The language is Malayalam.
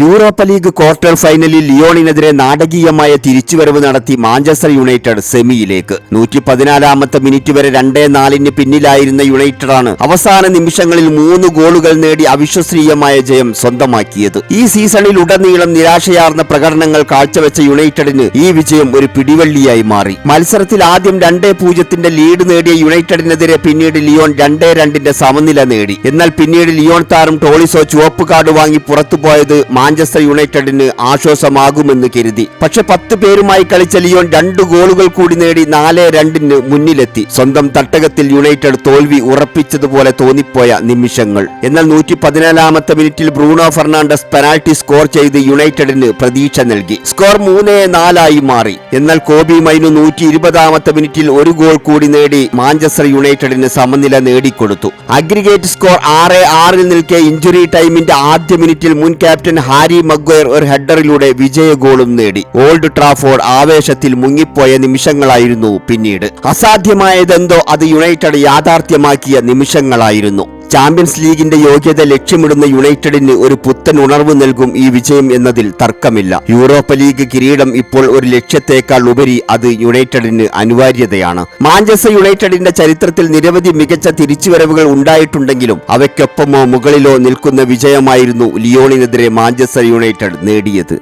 യൂറോപ്പ ലീഗ് ക്വാർട്ടർ ഫൈനലിൽ ലിയോണിനെതിരെ നാടകീയമായ തിരിച്ചുവരവ് നടത്തി മാഞ്ചസ്റ്റർ യുണൈറ്റഡ് സെമിയിലേക്ക്. നൂറ്റി പതിനാലാമത്തെ മിനിറ്റ് വരെ രണ്ടേ നാലിന് പിന്നിലായിരുന്ന യുണൈറ്റഡാണ് അവസാന നിമിഷങ്ങളിൽ മൂന്ന് ഗോളുകൾ നേടി അവിശ്വസനീയമായ ജയം സ്വന്തമാക്കിയത്. ഈ സീസണിൽ ഉടനീളം നിരാശയാർന്ന പ്രകടനങ്ങൾ കാഴ്ചവെച്ച യുണൈറ്റഡിന് ഈ വിജയം ഒരു പിടിവള്ളിയായി മാറി. മത്സരത്തിൽ ആദ്യം രണ്ടേ പൂജ്യത്തിന്റെ ലീഡ് നേടിയ യുണൈറ്റഡിനെതിരെ പിന്നീട് ലിയോൺ രണ്ടേ രണ്ടിന്റെ സമനില നേടി. എന്നാൽ പിന്നീട് ലിയോൺ താരം ടോളിസോ ചുവപ്പ് കാർഡ് വാങ്ങി പുറത്തുപോയത് മാഞ്ചസ്റ്റർ യുണൈറ്റഡിന് ആശ്വാസമാകുമെന്ന് കരുതി. പക്ഷെ പത്ത് പേരുമായി കളിച്ച ലിയോൺ രണ്ട് ഗോളുകൾ കൂടി നേടി നാല് രണ്ടിന് മുന്നിലെത്തി. സ്വന്തം തട്ടകത്തിൽ യുണൈറ്റഡ് തോൽവി ഉറപ്പിച്ചതുപോലെ തോന്നിപ്പോയ നിമിഷങ്ങൾ. എന്നാൽ നൂറ്റി പതിനാലാമത്തെ മിനിറ്റിൽ ബ്രൂണോ ഫെർണാണ്ടസ് പെനാൽറ്റി സ്കോർ ചെയ്ത് യുണൈറ്റഡിന് പ്രതീക്ഷ നൽകി. സ്കോർ മൂന്ന് നാലായി മാറി. എന്നാൽ കോബി മൈനു നൂറ്റി ഇരുപതാമത്തെ മിനിറ്റിൽ ഒരു ഗോൾ കൂടി നേടി മാഞ്ചസ്റ്റർ യുണൈറ്റഡിന് സമനില നേടിക്കൊടുത്തു. അഗ്രിഗേറ്റ് സ്കോർ ആറ് ആറിൽ നിൽക്കെ ഇഞ്ചുറി ടൈമിന്റെ ആദ്യ മിനിറ്റിൽ മുൻ ക്യാപ്റ്റൻ ഹാരി മഗ്വയർ ഒരു ഹെഡറിലൂടെ വിജയ ഗോളും നേടി. ഓൾഡ് ട്രാഫോർഡ് ആവേശത്തിൽ മുങ്ങിപ്പോയ നിമിഷങ്ങളായിരുന്നു പിന്നീട്. അസാധ്യമായതെന്തോ അത് യുണൈറ്റഡ് യാഥാർത്ഥ്യമാക്കിയ നിമിഷങ്ങളായിരുന്നു. ചാമ്പ്യൻസ് ലീഗിന്റെ യോഗ്യത ലക്ഷ്യമിടുന്ന യുണൈറ്റഡിന് ഒരു പുത്തൻ ഉണർവ് നൽകും ഈ വിജയം എന്നതിൽ തർക്കമില്ല. യൂറോപ്പ ലീഗ് കിരീടം ഇപ്പോൾ ഒരു ലക്ഷ്യത്തേക്കാൾ ഉപരി അത് യുണൈറ്റഡിന് അനിവാര്യതയാണ്. മാഞ്ചസ്റ്റർ യുണൈറ്റഡിന്റെ ചരിത്രത്തിൽ നിരവധി മികച്ച തിരിച്ചുവരവുകൾ ഉണ്ടായിട്ടുണ്ടെങ്കിലും അവയ്ക്കൊപ്പമോ മുകളിലോ നിൽക്കുന്ന വിജയമായിരുന്നു ലിയോണിനെതിരെ മാഞ്ചസ്റ്റർ യുണൈറ്റഡ് നേടിയത്.